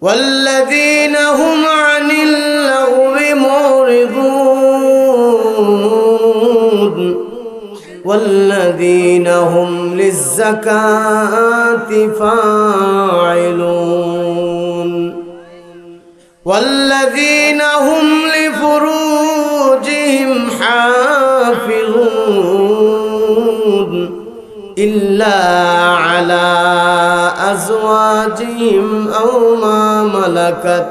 والذين هم عن اللغو معرضون. والذين هم للزكاة فاعلون. والذين هم لفروجهم حافظون. إلا على أزواجهم أو ما ملكت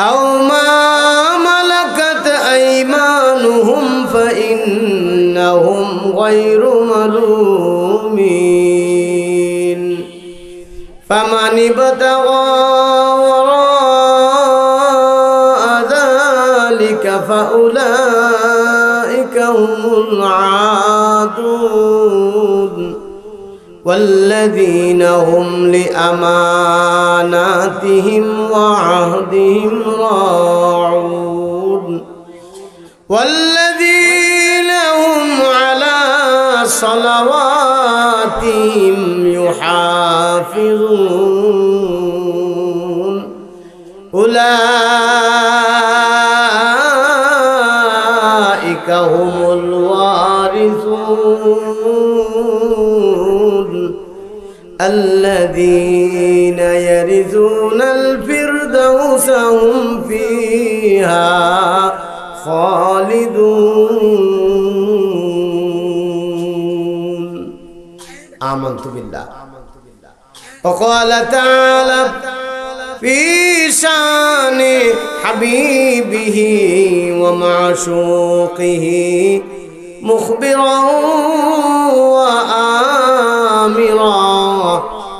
أو ما ملكت أيمانهم فإنهم غير ملومين. فمن ابتغى وراء ذلك فأولئك هم العادون. والذين هم لأماناتهم وعهدهم راعون والذين هم على صلواتهم يحافظون أولئك هم الوارثون الذين يرثون الفردوس هم فيها خالدون آمنت بالله وقال تعالى في شان حبيبه ومعشوقه مخبرا وآمرا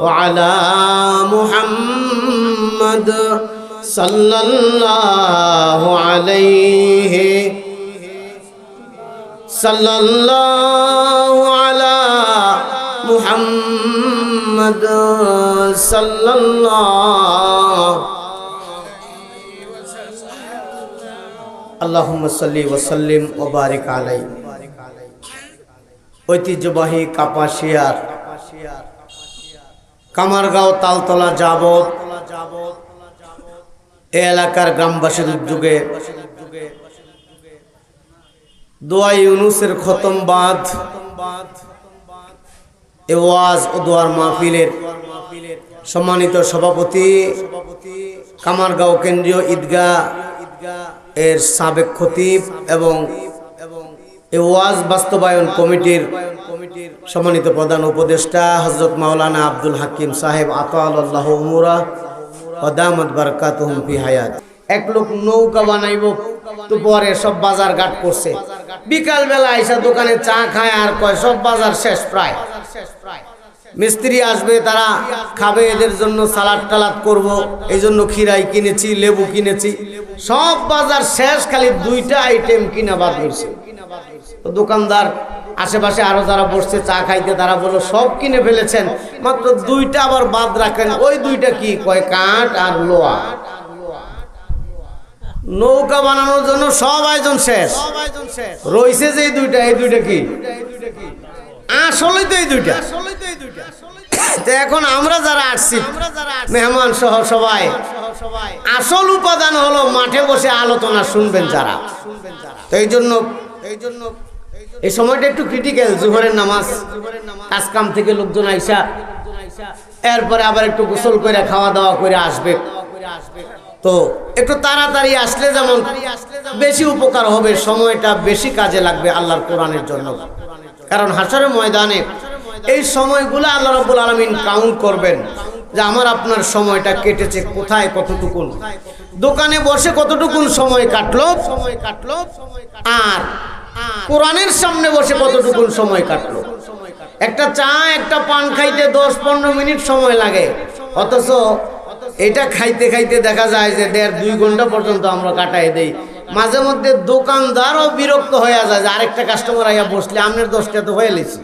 على محمد صلى الله عليه صلى الله على محمد صلى الله اللهم صل وسلم وبارك عليه ঐতিহ্যবাহী কাপাসিয়ার কামারগাঁও তালতলা যাবত এ এলাকার গ্রামবাসীর উদ্যোগে দোয়া ইউনুসের খতম বাঁধ, এ ওয়াজ ও দোয়ার মাহফিলের সম্মানিত সভাপতি কামারগাঁও কেন্দ্রীয় ঈদগাহ এর সাবেক খতিব এবং এ ওয়াজ বাস্তবায়ন কমিটির সম্মানিত প্রধান উপদেষ্টা হজরত মাওলানা আব্দুল হাকিম সাহেব আতাল্লাহ বারকাত হায়াত। এক লোক নৌকা বানাইব, তো পরে সব বাজার ঘাট করছে। বিকাল বেলা আইসা দোকানে চা খায় আর কয়, সব বাজার শেষ প্রায়। মিস্ত্রি আসবে, তারা খাবে, এদের জন্য সালাদ টালাদ করব এই জন্য খিরাই কিনেছি, লেবু কিনেছি। সব বাজার শেষ, খালি দুইটা আইটেম কিনা বাদ হয়েছে দোকানদার আশেপাশে আরও যারা বসছে, চা খাইতে, তারা বলল, সব কিনে ফেলেছেন। মাত্র দুইটা আবার বাদ রাখেন ওই দুইটা কি? কয় কাঠ আর লোয়া। নৌকা বানানোর জন্য সব আয়োজন শেষ। রয়েছে যে এই দুইটা এই দুইটা কি? আসলে তো এই দুইটা। এখন আমরা যারা আসছি, মেহমান সহ সবাই, আসল উপাদান হলো মাঠে বসে আলোচনা শুনবেন যারা। এই জন্য এই জন্য এই সময়টা একটু ক্রিটিক্যাল জোহরের নামাজ। কাজ কাম থেকে লোকজন আইসা, এরপরে আবার একটু গোসল করে খাওয়া দাওয়া করে আসবে। তো একটু তাড়াতাড়ি আসলে যেমন বেশি উপকার হবে, সময়টা বেশি কাজে লাগবে আল্লাহর কোরআনের জন্য। কারণ হাসারের ময়দানে এই সময়গুলো আল্লাহ রব্বুল আলমিন কাউন্ট করবেন যে আমার আপনার সময়টা কেটেছে কোথায় কতটুকুন। দোকানে বসে কতটুকুন সময় কাটলো সময় কাটলো, আর কোরআনের সামনে বসে কতটুকুন সময় কাটলো? একটা চা, একটা পান খাইতে দশ পনেরো মিনিট সময় লাগে। অথচ এটা খাইতে খাইতে দেখা যায় যে দেড় দুই ঘণ্টা পর্যন্ত আমরা কাটাই দেই। মাঝে মধ্যে দোকানদারও বিরক্ত হয়ে যায় যে আরেকটা কাস্টমার আইয়া বসলে আমনের দশটা তো হয়ে লিছি।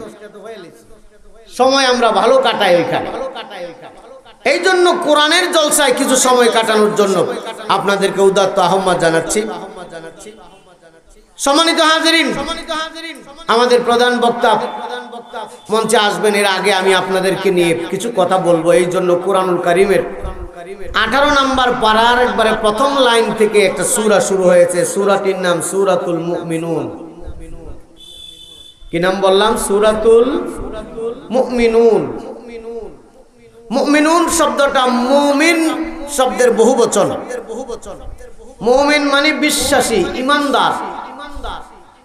সময় আমরা ভালো কাটাই ওইখানে। এই জন্য কোরআনের জলসায় কিছু সময় কাটানোর জন্য আপনাদেরকে উদাত্ত আহ্বান জানাচ্ছি। সম্মানিত হাজিরিন, আমাদের প্রধান বক্তা মঞ্চে আসবেন। এর আগে আমি আপনাদেরকে নিয়ে কিছু কথা বলব, এই জন্য কোরআনুল কারিমের আঠারো নাম্বার পাড়ার একবারে প্রথম লাইন থেকে একটা সুরা শুরু হয়েছে। সুরাটির নাম সুরাতুল মুমিনুন। কি নাম বললাম? সুরাতুল মুমিনুন। মুমিনুন শব্দটা মুমিন শব্দের বহু বচন মুমিন মানে বিশ্বাসী, ইমানদার।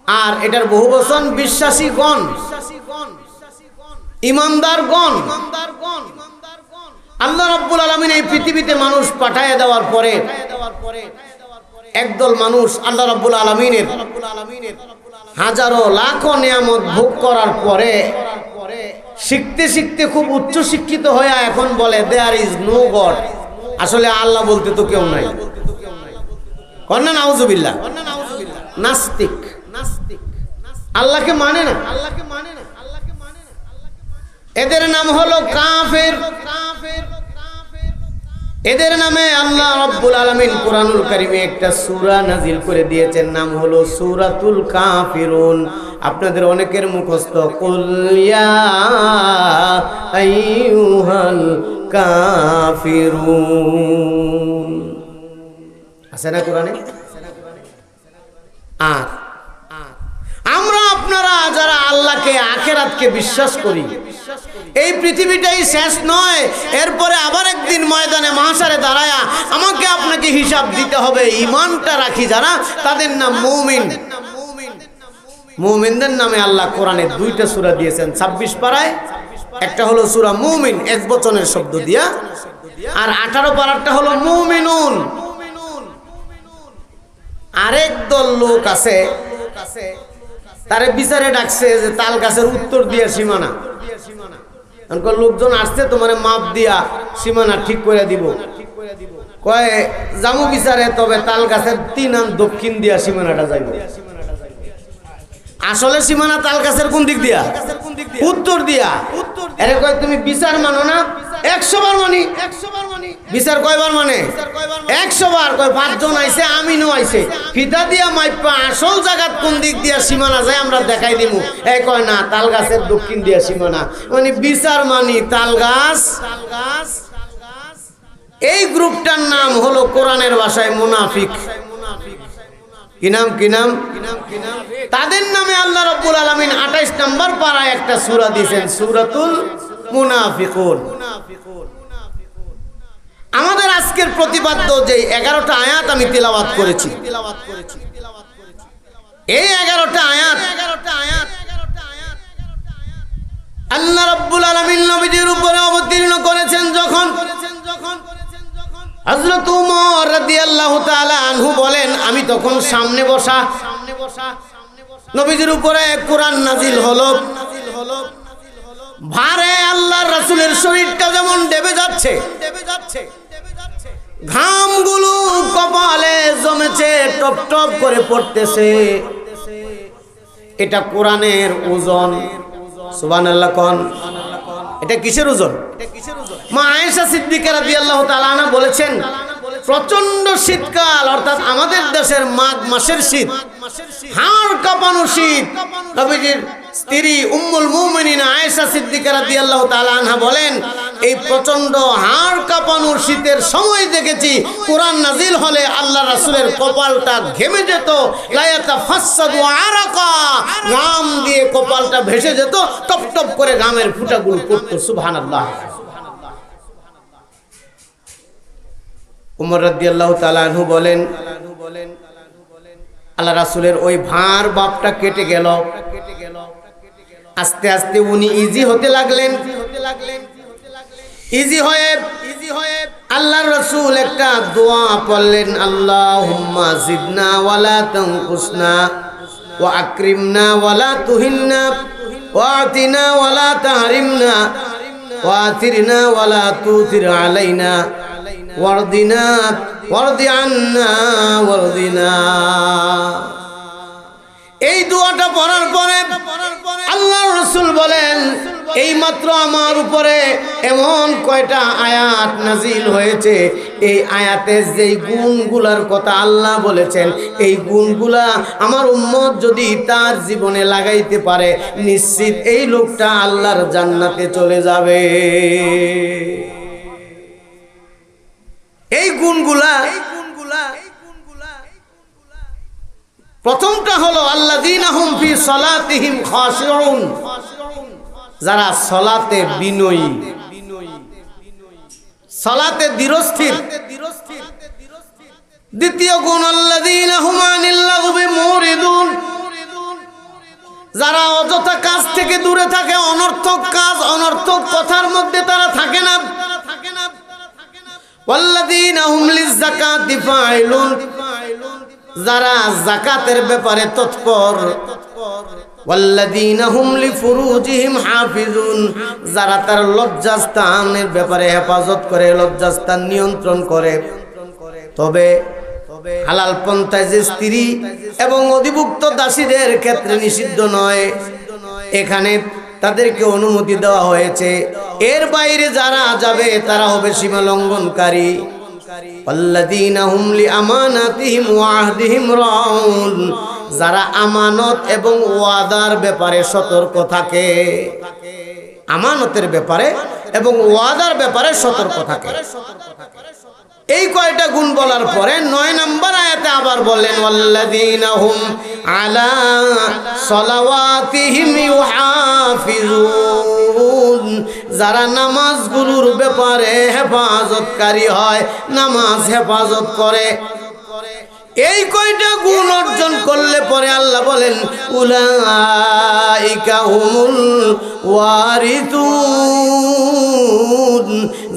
আর এটার বহু বচন বিশ্বাসী গণ ইমানদার গণ আল্লাহ রাব্বুল আলামিন এই পৃথিবীতে মানুষ পাঠায় দেওয়ার পরে, একদল মানুষ আল্লাহ রাব্বুল আলামিনের হাজারো, লাখো নিয়ামত ভোগ করার পরে, শিখতে শিখতে খুব উচ্চ শিক্ষিত হয়ে এখন বলে দেয়ার ইজ নো গড আসলে আল্লাহ বলতে তো কেউ নাই। কন্যা নাউজুবিল্লাহ। নাস্তিক। নাস্তিক। আল্লাহকে মানে না। আল্লাহকে মানে না। আল্লাহকে মানে না। এদের নাম হলো কাফের। কাফের এদের নামে আল্লাহ রব্বুল আলমিন কোরআনুল কারিমে একটা সূরা নাজিল করে দিয়েছেন নাম হলো সূরাতুল কাফিরুন। আপনাদের অনেকের মুখস্থ কুলিয়া আইয়ুহাল কাফিরুন। আছে না কোরআনে? আর আল্লাহকে, আখেরাতকে বিশ্বাস করি। এই পৃথিবীটাই শেষ নয়, এরপরে আবার একদিন ময়দানে মহাসারে দাঁড়ায়া আমাকে আপনাকে হিসাব দিতে হবে ইমানটা রাখি যারা, তাদের নাম মৌমিন। মৌমিনদের নামে আল্লাহ কোরআনে দুইটা সুরা দিয়েছেন, ছাব্বিশ পাড়ায় একটা হলো সুরা মৌমিন, এক বচনের শব্দ দিয়া। আর আঠারো পাড়ারটা হলো মৌমিনুন। আরেক দল লোক আছে তারে বিচারে ডাকছে যে তাল গাছের উত্তর দিয়া সীমানা। লোকজন আসছে তোমার মাপ দিয়া সীমানা ঠিক করে দিব। কয়ে জামু বিচারে, তবে তাল গাছের তিন আন দক্ষিণ দিয়া সীমানাটা যাইব। আসলে সীমানা তাল গাছের কোন দিক দিয়া? উত্তর দিয়া। কয়, তুমি বিচার মানো না? একশো বার মানি একশো বার মানি। বিচার কয়বার মানে? একশো বার কয়, পাঁচজন আইছে, আমিনও আইছে। ফিতা দিয়া মাইপা, আসল জায়গাত কোন দিক দিয়া সীমানা যায় আমরা দেখাই দিমু। এই কয় না তাল গাছের দক্ষিণ দিয়া সীমানা। মানে বিচার মানি তাল গাছ এই গ্রুপটার নাম হলো কোরআনের ভাষায় মুনাফিক। কি নাম কি নাম? তাদের নামে আল্লাহ রব্বুল আলমিন আঠাইশ নাম্বার পাড়ায় একটা সুরা দিয়েছেন, সুরাতুল মুনাফিকুন। আমাদের আজকের প্রতিপাদ্য যে এগারোটা আয়াত আমি তেলাওয়াত করেছি। এই এগারোটা আয়াত এগারোটা আয়াত আল্লাহ রব্বুল আলমিন নবীজির উপরে অবতীর্ণ করেছেন যখন বলেন, আমি তখন সামনে বসা। সামনে বসা নবীজির উপরে কোরআন নাজিল হলো। ভারে আল্লাহর রাসূলের শরীরটা যেমন দেবে যাচ্ছে দেবে যাচ্ছে ঘামগুলো কপালে জমেছে, টপ টপ করে পড়তেছে। এটা কোরআনের ওজন। কোন। এটা কিসের ওজন? মা বলেছেন প্রচণ্ড শীতকাল, অর্থাৎ আমাদের দেশের মাঘ মাসের শীত, হাড় কাঁপানো শীত। স্ত্রী উম্মুল মুমিনিন আয়েশা সিদ্দিকা রাদিয়াল্লাহু তাআলা আনহা বলেন, এই প্রচণ্ড হাড় কাঁপানো শীতের সময় দেখেছি, কোরআন নাজিল হলে আল্লাহ রাসূলের কপালটা ঘেমে যেত লায়াতা ফাসাদু আরাকা ঘাম দিয়ে কপালটা ভেসে যেত, টপ টপ করে ঘামের ফুটাগুলো পড়তো, সুবহানাল্লাহ। উমর রাদিয়াল্লাহ তালাহু বলেন, আল্লাহ রাসুলের ওই ভাঁড় বাপটা কেটে গেল আস্তে আস্তে উনি ইজি হতে লাগলেন। ইজি হয়ে ইজি হয়ে আল্লাহর রসুল একটা দোয়া পড়লেন আল্লাহ হুম্মা জিদনা ওয়ালা তানকুসনা ওয়া আকরিমনা ওয়ালা তুহিন্না ওয়া আতিনা ওয়ালা তাহরিমনা ওয়া আতিরনা ওয়ালা তুতির আলাইনা ওয়ারদিনা, ওয়ারদি আন্না, ওয়ারদিনা। এই দোয়াটা পড়ার পরে আল্লাহ রসুল বলেন এই মাত্র আমার উপরে এমন কয়টা আয়াত নাজিল হয়েছে। এই আয়াতের যেই গুণগুলার কথা আল্লাহ বলেছেন, এই গুণগুলা আমার উম্মত যদি তার জীবনে লাগাইতে পারে, নিশ্চিত এই লোকটা আল্লাহর জান্নাতে চলে যাবে। এই গুণগুলা প্রথমটা হলো খাশিউন। যারা সলাতে বিনয়ী। সলাতে দৃঢ়স্থির। দ্বিতীয় গুণ মুরিদুন যারা অযথা কাজ থেকে দূরে থাকে, অনর্থক কাজ, অনর্থক কথার মধ্যে তারা থাকে না। লিয-যাকাতি ফাইলুন। যারা জাকাতের ব্যাপারে তৎপর। যারা তার লজ্জাস্থানের ব্যাপারে হেফাজত করে, লজ্জাস্থান নিয়ন্ত্রণ করে। তবে হালাল পন্থায় যে স্ত্রী এবং অধিভুক্ত দাসীদের ক্ষেত্রে নিষিদ্ধ নয়, এখানে তাদেরকে অনুমতি দেওয়া হয়েছে। এর বাইরে যারা যাবে, তারা হবে সীমা লঙ্ঘনকারী। যারা আমানত এবং ওয়াদার ব্যাপারে সতর্ক থাকে। আমানতের ব্যাপারে এবং ওয়াদার ব্যাপারে সতর্ক থাকে। এই কয়টা গুণ বলার পরে নয় নম্বর আয়াতে আবার বললেন আল্লাযীনা হুম আলা সলাওয়াতিহিম ইউহাফিজুন। যারা নামাজগুলোর ব্যাপারে হেফাজতকারী হয়, নামাজ হেফাজত করে। এই কয়টা গুণ অর্জন করলে পরে আল্লাহ বলেন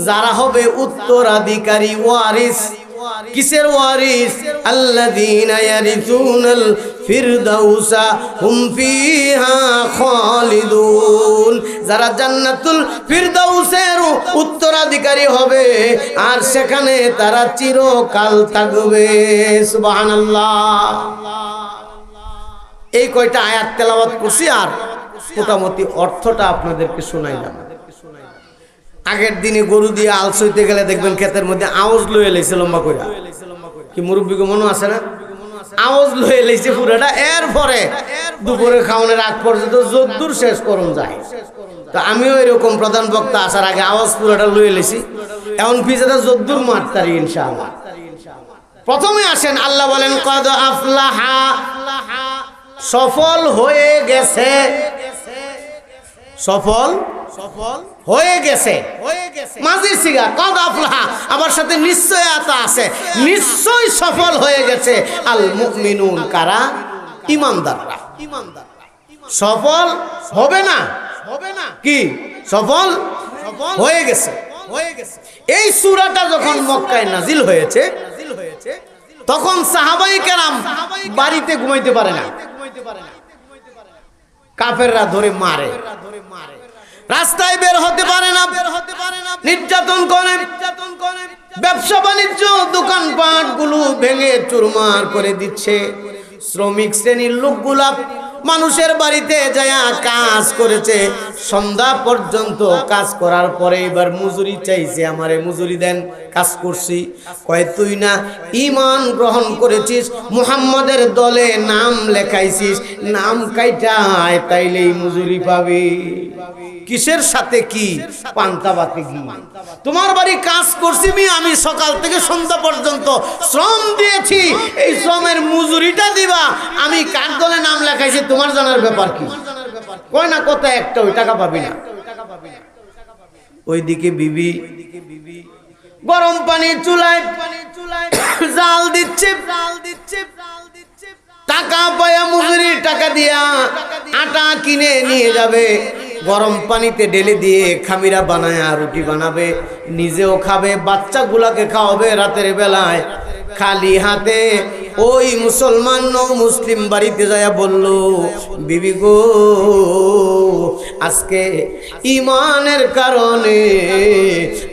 যারা হবে উত্তরাধিকারী, ওয়ারিস। কিসের ওয়ারিস? আল্লাযীনা ইয়ারিসুনাল ফিরদাউসা হুম ফিহা খালিদুন। যারা জান্নাতুল ফিরদাউসের উত্তরাধিকারী হবে, আর সেখানে তারা চিরকাল থাকবে। সুবহানাল্লাহ। এই কয়টা আয়াত তেলাওয়াত করছি আর মোটামুটি অর্থটা আপনাদেরকে শোনাইলাম। আগের দিনে গরু দিয়ে আলসইতে গেলে দেখবেন ক্ষেতের মধ্যে আওয়াজ লয়ে লেছে লম্বা কইরা। কি মুরব্বীকে মনে আছে না? আওয়াজ লয়ে লেছে পুরোটা এর পরে দুপুরে খাওয়ানোর আগ পর্যন্ত যদ্দূর শেষ করুন যায়। তো আমিও এরকম প্রধান বক্তা আসার আগে আওয়াজ পুরোটা লয়ে লেছি এমন পিছাটা যদ্দূর মারতারি ইনশাআল্লাহ। প্রথমে আসেন, আল্লাহ বলেন, কদ আফলাহা। সফল হয়ে গেছে। সফল সফল? হয়ে গেছে। মাঝির সিগা কদ আফলাহা আমার সাথে নিশ্চয় আতা আছে। নিশ্চয় সফল হয়ে গেছে। আল মুমিনুন কারা? ইমানদাররা। ইমানদাররা সফল হবে না? হবে না কি? সফল হয়ে গেছে। হয়ে গেছে এই সূরাটা যখন মক্কায় নাজিল হয়েছে, তখন সাহাবাই কেরাম বাড়িতে ঘুমাইতে পারে না। কাফেররা ধরে মারে ধরে মারে। রাস্তায় বের হতে পারে না। নির্যাতন করে। ব্যবসা বাণিজ্য দোকানপাটগুলো ভেঙে চুরমার করে দিচ্ছে। শ্রমিক শ্রেণির লোকগুলা মানুষের বাড়িতে যায়া কাজ করেছে। সন্ধ্যা পর্যন্ত কাজ করার পরে এবার মজুরি চাইছে, আমারে মজুরি দেন, কাজ করছি। কয়, তুই না ইমান গ্রহণ করেছিস, মুহাম্মাদের দলে নাম লেখাইছিস, নাম কাইটায় তাইলেই মজুরি পাবি। কিসের সাথে কি? পান্তাবাতে কি তোমার বাড়ি কাজ করছি মি, আমি সকাল থেকে সন্ধ্যা পর্যন্ত শ্রম দিয়েছি, এই শ্রমের মজুরিটা দিবা, আমি কার দলে নাম লেখাইছি তোমার জানার ব্যাপার কি? কয় না কত একটা, ওই টাকা পাবি না। ওইদিকে বিবি গরম পানি চুলায় জাল দিচ্ছে জাল দিচ্ছে টাকা পায়া মজুরির টাকা দিয়া আটা কিনে নিয়ে যাবে। গরম পানিতে ঢেলে দিয়ে খামিরা বানায় রুটি বানাবে। নিজেও খাবে, বাচ্চাগুলাকে খাওয়াবে রাতের বেলায়। খালি হাতে ওই মুসলমান নৌ মুসলিম বাড়িতে যায় বলল, বিবি গো, আজকে ইমানের কারণে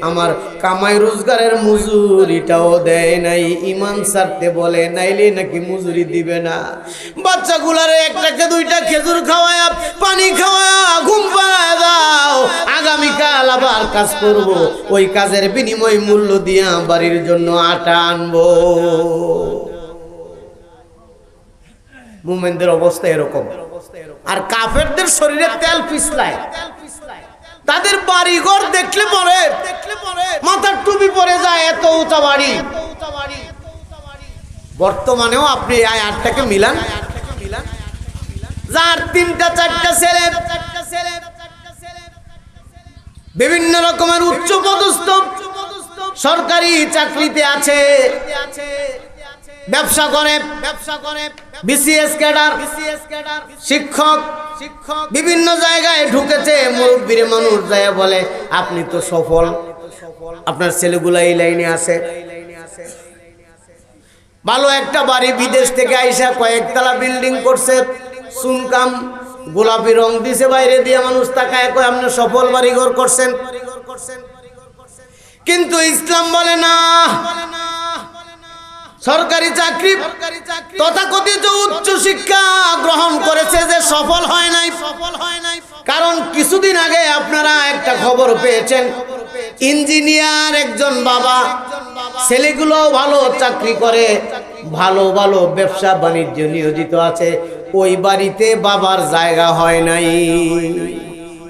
আমার কামাই রোজগারের মজুরিটাও দেয় নাই, ইমান সারতে বলে নাইলে নাকি মজুরি দিবে না। বাচ্চাগুলারে একটাকে দুইটা খেজুর খাওয়ায়া, পানি খাওয়ায়া, ঘুম পাড়ায় দাও, আগামীকাল আবার কাজ করব, ওই কাজের বিনিময় মূল্য দিয়া বাড়ির জন্য আটা আনব। মুমেনদের অবস্থা এরকম। আর কাফেরদের শরীরে তেল পিছলায়। তাদের বাড়িঘর দেখলে পরে মাথার টুপি পরে যায়, এত উঁচা বাড়ি। বর্তমানেও আপনি এই মিলান। যার তিনটা চারটা ছেলে, বিভিন্ন রকমের উচ্চ পদস্থ সরকারি চাকরিতে আছে। ব্যবসা করে ব্যবসা করে বিসিএস ক্যাডার বিসিএস ক্যাডার শিক্ষক শিক্ষক বিভিন্ন জায়গায় ঢুকেছে মুরব্বীর মানুষ যায় বলে আপনি তো সফল। আপনার ছেলেগুলা এই লাইনে আছে। ভালো একটা বাড়ি বিদেশ থেকে আইসা কয়েকতলা বিল্ডিং করছে সুনকাম গোলাপি রং দিছে বাইরে দিয়ে মানুষ তাকায় কয় আপনি সফল বাড়ি ঘর করছেন। কিন্তু ইসলাম বলে না বলে না। সরকারি চাকরি তথাকথিত উচ্চ শিক্ষা গ্রহণ করেছে যে সফল হয় নাই। সফল হয় নাই। কারণ কিছুদিন আগে আপনারা একটা খবর পেয়েছেন। ইঞ্জিনিয়ার একজন বাবা ছেলেগুলো ভালো চাকরি করে ভালো ভালো ব্যবসা বাণিজ্য নিয়োজিত আছে। ওই বাড়িতে বাবার জায়গা হয় নাই।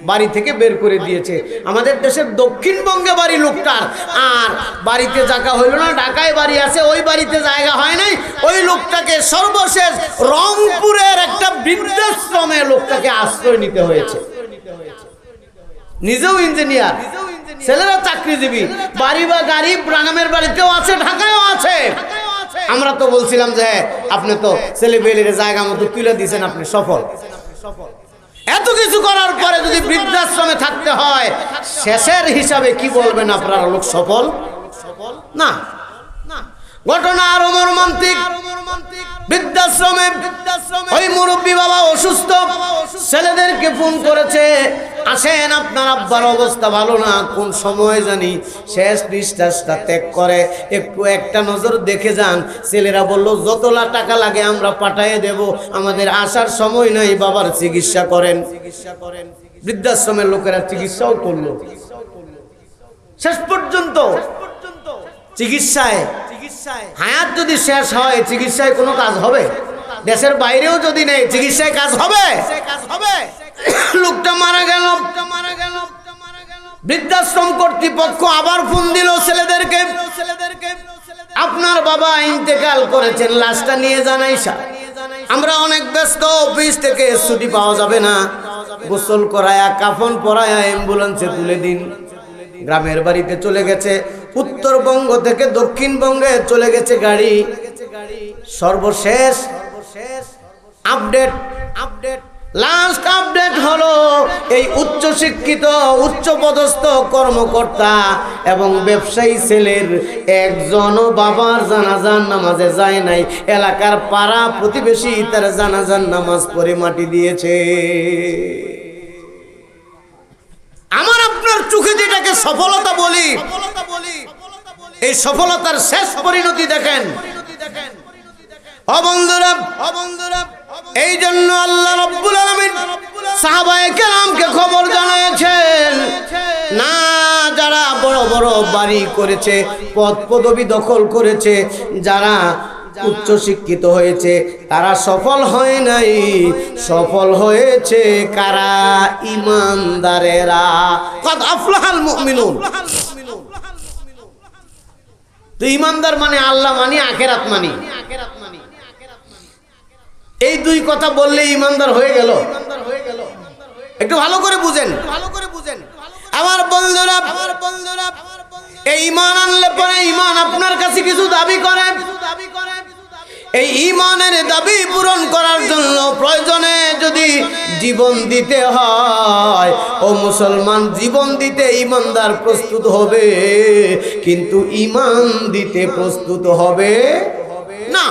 বাড়ি থেকে বের করে দিয়েছে। আমাদের দেশের দক্ষিণবঙ্গে বাড়ি লোকটার আর বাড়িতে জায়গা হইল না, ঢাকায় বাড়ি আছে, ওই বাড়িতে জায়গা হয় নাই। ওই লোকটাকে সর্বশেষ রংপুরের একটা বৃদ্ধাশ্রমে লোকটাকে আশ্রয় নিতে হয়েছে। নিজেও ইঞ্জিনিয়ার, ছেলেরা চাকরিজীবী, বাড়ি বা গাড়ি ব্রাগামের বাড়িতেও আছে, ঢাকায়ও আছে। আমরা তো বলছিলাম যে আপনি তো ছেলে জায়গা মতো তুলে দিয়েছেন, আপনি সফল সফল। এত কিছু করার পরে যদি বৃদ্ধাশ্রমে থাকতে হয়, শেষের হিসাবে কি বলবেন আপনার লোক সফল? না। ঘটনা আরও মর্মান্তিক। বৃদ্ধাশ্রমে ওই মুরব্বী বাবা অসুস্থ। ছেলেদেরকে ফোন করেছে আসেন আপনার আব্বার অবস্থা ভালো না, কোন সময় জানি শেষ নিঃশ্বাসটা ত্যাগ করে। একটু একটা নজর দেখে যান, ছেলেরা বলল, যতলা টাকা লাগে আমরা পাঠিয়ে দেব, আমাদের আসার সময় নাই, বাবার চিকিৎসা করেন। চিকিৎসা করেন বৃদ্ধাশ্রমের লোকেরা চিকিৎসাও করল। শেষ পর্যন্ত চিকিৎসায় চিকিৎসায় হায়াত যদি শেষ হয়, চিকিৎসায় কোনো কাজ হবে? দেশের বাইরেও যদি নেই, চিকিৎসায় কাজ হবে কাজ হবে? লোকটা মারা গেল। মারা গেল বৃদ্ধাশ্রম কর্তৃপক্ষ আবার ফোন দিল ছেলেদেরকে। ছেলেদেরকে আপনার বাবা ইন্তেকাল করেছেন, লাশটা নিয়ে জানাই আমরা অনেক ব্যস্ত, অফিস থেকে ছুটি পাওয়া যাবে না। গোসল করায়া, কাফন পরায়া, অ্যাম্বুলেন্সে তুলে দিন। গ্রামের বাড়িতে চলে গেছে, উত্তরবঙ্গ থেকে দক্ষিণবঙ্গে চলে গেছে গাড়ি। সর্বশেষ আপডেট আপডেট। লাস্ট আপডেট হলো এই উচ্চ শিক্ষিত উচ্চ পদস্থ কর্মকর্তা এবং ব্যবসায়ী ছেলের একজনও বাবার জানাজান নামাজে যায় নাই। এলাকার পাড়া প্রতিবেশী তার জানাজান নামাজ পরে মাটি দিয়েছে। আমার আপনার চোখে যেটাকে সফলতা বলি, এই সফলতার শেষ পরিণতি দেখেন। অবন্ধুরা অবন্ধুরা এই জন্য আল্লাহ রব্বুল আলামিন সাহাবায়ে কেরামকে খবর জানিয়েছেন, না যারা বড় বড় বাড়ি করেছে পদ পদবি দখল করেছে, যারা উচ্চ শিক্ষিত হয়েছে, তারা সফল হয় নাই। সফল হয়েছে কারা? ইমানদারেরা। আফলাহাল মুমিনুন। তো ইমানদার মানে আল্লাহ মানি, আখেরাত মানি। এই দুই কথা বললে ইমানদার হয়ে গেল। একটু ভালো করে বুঝেন। ভালো করে বুঝেন আমার বন্ধুরা আমার বন্ধুরা, এই ইমান আনলে পরে ইমান আপনার কাছে কিছু দাবি করে। এই ইমানের দাবি পূরণ করার জন্য প্রয়োজনে যদি জীবন দিতে হয়, ও মুসলমান জীবন দিতে ইমানদার প্রস্তুত হবে, কিন্তু ইমান দিতে প্রস্তুত হবে না।